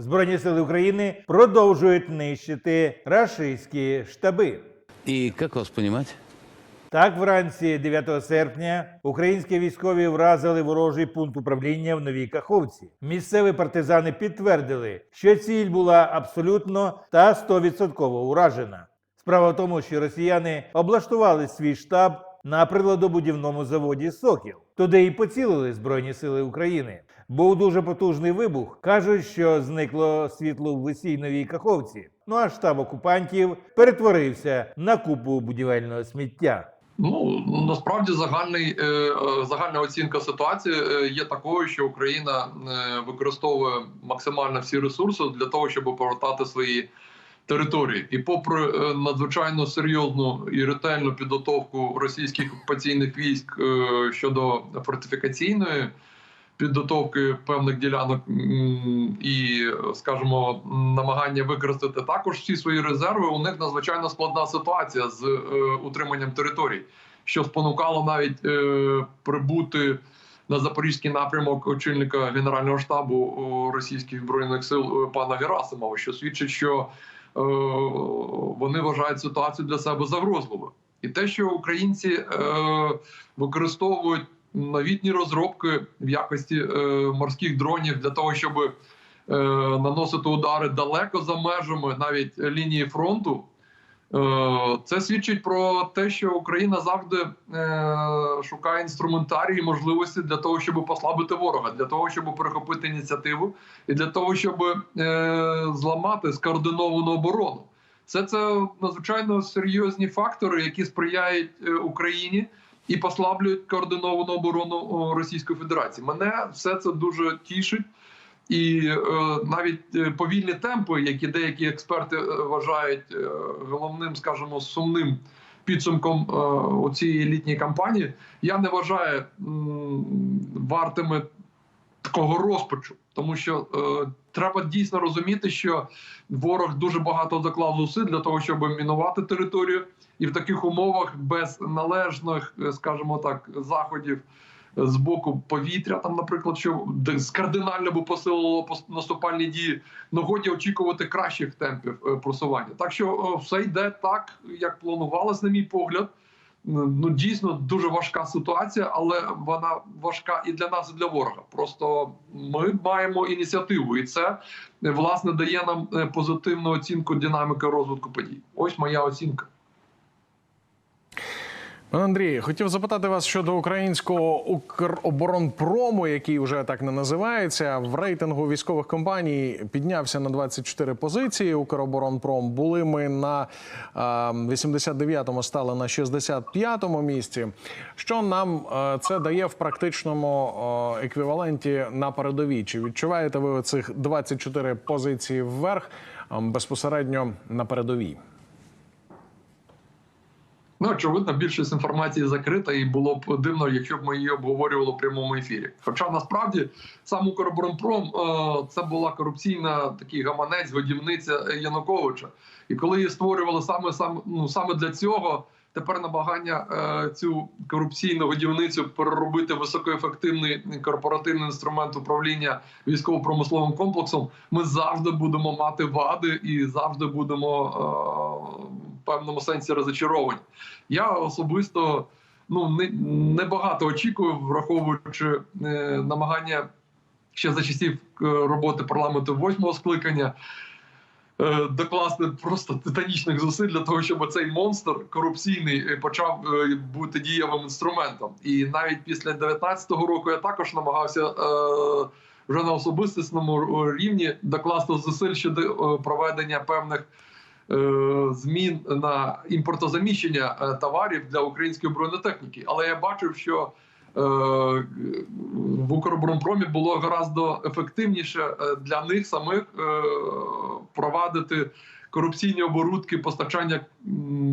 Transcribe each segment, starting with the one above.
Збройні сили України продовжують нищити рашистські штаби. И как вас понимать? Так, вранці 9 серпня українські військові вразили ворожий пункт управління в Новій Каховці. Місцеві партизани підтвердили, що ціль була абсолютно та 100% уражена. Справа в тому, що росіяни облаштували свій штаб на приладобудівному заводі Сокіл. Туди і поцілили Збройні сили України. Був дуже потужний вибух. Кажуть, що зникло світло в висій новій каховці. Ну а штаб окупантів перетворився на купу будівельного сміття. Ну насправді загальний е, е, загальна оцінка ситуації е, є такою, що Україна використовує максимально всі ресурси для того, щоб повертати свої території. І попри надзвичайно серйозну і ретельну підготовку російських окупаційних військ щодо фортифікаційної підготовки певних ділянок і, скажімо, намагання використати також всі свої резерви. У них надзвичайно складна ситуація з е, утриманням територій, що спонукало навіть е, прибути на запорізький напрямок очільника генерального штабу російських збройних сил е, пана Герасимова, що свідчить, що е, вони вважають ситуацію для себе загрозливою. І те, що українці е, використовують новітні розробки в якості е, морських дронів для того, щоб е, наносити удари далеко за межами навіть лінії фронту. Е, Це свідчить про те, що Україна завжди шукає інструментарії і можливості для того, щоб послабити ворога, для того, щоб перехопити ініціативу, і для того, щоб зламати скоординовану оборону. Це це надзвичайно серйозні фактори, які сприяють Україні і послаблюють координовану оборону Російської Федерації. Мене все це дуже тішить. І е, навіть е, повільні темпи, які деякі експерти е, вважають е, головним, скажімо, сумним підсумком е, у цієї літньої кампанії, я не вважаю м, вартими такого розпачу, тому що е, треба дійсно розуміти, що ворог дуже багато заклав зусиль для того, щоб мінувати територію, і в таких умовах без належних, е, скажімо так, заходів з боку повітря, там, наприклад, що кардинально би посилило пос- наступальні дії, ну годі очікувати кращих темпів е, просування. Так що е, все йде так, як планувалось, на мій погляд. Ну дійсно дуже важка ситуація, але вона важка і для нас, і для ворога. Просто ми маємо ініціативу, і це власне дає нам е, позитивну оцінку динаміки розвитку подій. Ось моя оцінка. Андрій, хотів запитати вас щодо українського Укроборонпрому, який вже так не називається. В рейтингу військових компаній піднявся на 24 позиції. Укроборонпром були ми на е, 89-му, стали на 65-му місці. Що нам це дає в практичному еквіваленті на передовій? Чи відчуваєте ви цих 24 позиції вверх безпосередньо на передовій? Ну, очевидно, більшість інформації закрита, і було б дивно, якщо б ми її обговорювали в прямому ефірі. Хоча насправді сам Укроборонпром е, це була корупційна такий гаманець, годівниця Януковича. І коли її створювали саме саме, ну, саме для цього, тепер намагання е, цю корупційну годівницю переробити високоефективний корпоративний інструмент управління військово-промисловим комплексом. Ми завжди будемо мати вади і завжди будемо е, певному сенсі розочаровані. Я особисто ну не, не багато очікую, враховуючи е, намагання ще за часів е, роботи парламенту восьмого скликання. е, Докласти просто титанічних зусиль для того, щоб цей монстр корупційний е, почав бути дієвим інструментом. І навіть після 19-го року я також намагався вже на особистісному рівні докласти зусиль щодо проведення певних змін на імпортозаміщення е, товарів для української бронетехніки. Але я бачив, що е, в Укроборонпромі було гораздо ефективніше е, для них самих е, провадити корупційні оборудки постачання,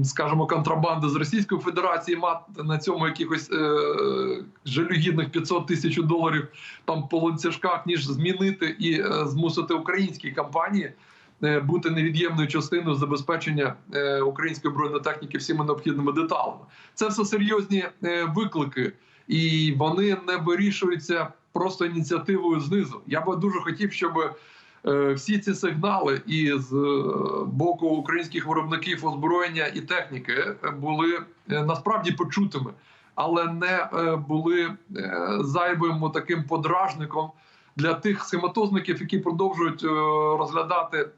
скажімо, контрабанди з Російської Федерації, мати на цьому якихось е, жалюгідних 500 тисяч доларів там по ланцюжках, ніж змінити і е, змусити українські компанії е, бути невід'ємною частиною забезпечення е, української бронетехніки всіма необхідними деталями. Це все серйозні е, виклики, і вони не вирішуються просто ініціативою знизу. Я би дуже хотів, щоб Е, Всі ці сигнали і з е, боку українських виробників озброєння і техніки е, були е, насправді почутими, але не е, були е, зайвим таким подражником для тих схематозників, які продовжують е, розглядати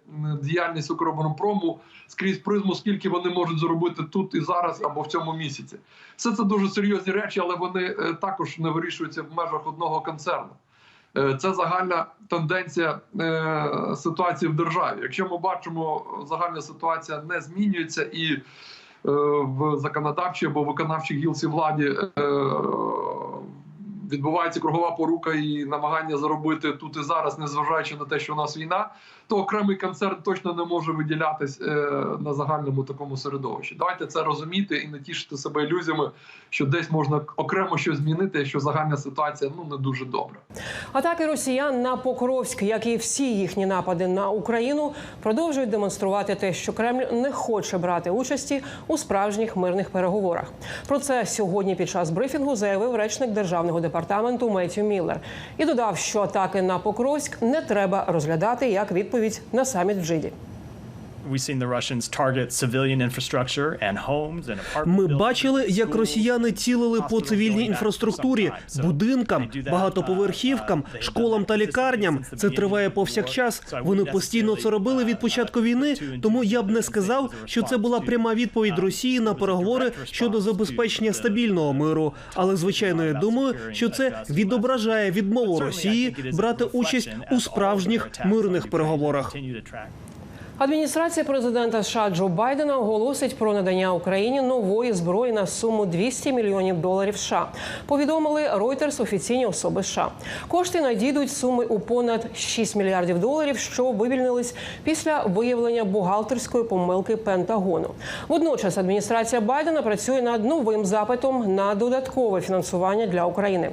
діяльність Укроборонпрому скрізь призму, скільки вони можуть зробити тут і зараз або в цьому місяці. Все це дуже серйозні речі, але вони е, також не вирішуються в межах одного концерну. Е, Це загальна тенденція ситуації в державі. Якщо ми бачимо, загальна ситуація не змінюється і в законодавчій або виконавчій гілці владі відбувається кругова порука і намагання заробити тут і зараз, незважаючи на те, що у нас війна, то окремий концерт точно не може виділятись е, на загальному такому середовищі. Давайте це розуміти і не тішити себе ілюзіями, що десь можна окремо щось змінити, якщо загальна ситуація ну не дуже добра. Атаки росіян на Покровськ, як і всі їхні напади на Україну, продовжують демонструвати те, що Кремль не хоче брати участі у справжніх мирних переговорах. Про це сьогодні під час брифінгу заявив речник державного департаменту Меттю Міллер і додав, що атаки на Покровськ не треба розглядати як відповідь на саміт в Джиді. Ми бачили, як росіяни цілили по цивільній інфраструктурі, будинкам, багатоповерхівкам, uh, школам та лікарням. Це триває повсякчас. Вони постійно це робили від початку uh, війни. Тому я б не сказав, що це була пряма відповідь uh, Росії на переговори щодо забезпечення стабільного миру. Але звичайно, я думаю, що це відображає відмову Росії брати участь у справжніх мирних переговорах. Адміністрація президента США Джо Байдена оголосить про надання Україні нової зброї на суму 200 мільйонів доларів США. Повідомили Reuters офіційні особи США. Кошти надійдуть суми у понад 6 мільярдів доларів, що вивільнились після виявлення бухгалтерської помилки Пентагону. Водночас адміністрація Байдена працює над новим запитом на додаткове фінансування для України.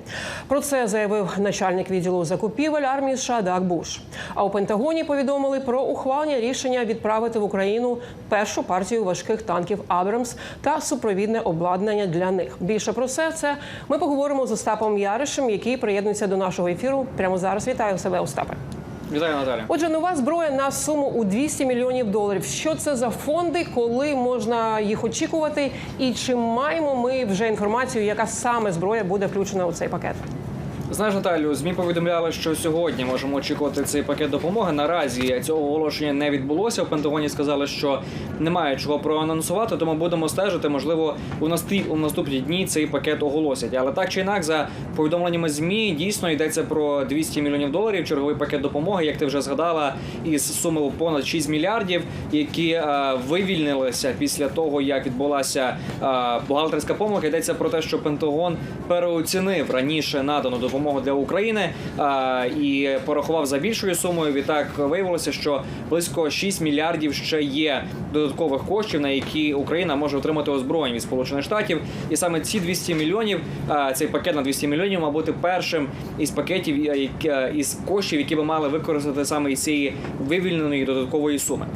Про це заявив начальник відділу закупівель армії США Даг Буш. А у Пентагоні повідомили про ухвалення рішення відправити в Україну першу партію важких танків Абрамс та супровідне обладнання для них. Більше про все це ми поговоримо з Остапом Яришем, який приєднується до нашого ефіру прямо зараз. Вітаю себе, Остапе. Вітаю, Наталя. Отже, нова зброя на суму у 200 мільйонів доларів. Що це за фонди, коли можна їх очікувати? І чи маємо ми вже інформацію, яка саме зброя буде включена у цей пакет? Знаєш, Наталю, змі повідомляли, що сьогодні можемо очікувати цей пакет допомоги. Наразі цього оголошення не відбулося. В Пентагоні сказали, що немає чого проанонсувати, тому будемо стежити. Можливо, у наступ- у наступні дні цей пакет оголосять. Але так чи інак, за повідомленнями змі дійсно йдеться про 200 мільйонів доларів. Черговий пакет допомоги, як ти вже згадала, із суми понад 6 мільярдів, які е, вивільнилися після того, як відбулася е, бухгалтерська помилка. Йдеться про те, що Пентагон переоцінив раніше надану допомогу для України е, і порахував за більшою сумою. Відтак виявилося, що близько 6 мільярдів ще є додаткових коштів, на які Україна може отримати озброєння від Сполучених Штатів. І саме ці 200 мільйонів, е, цей пакет на 200 мільйонів, мав бути першим із пакетів е, із коштів, які би мали використати саме із цієї вивільненої додаткової суми.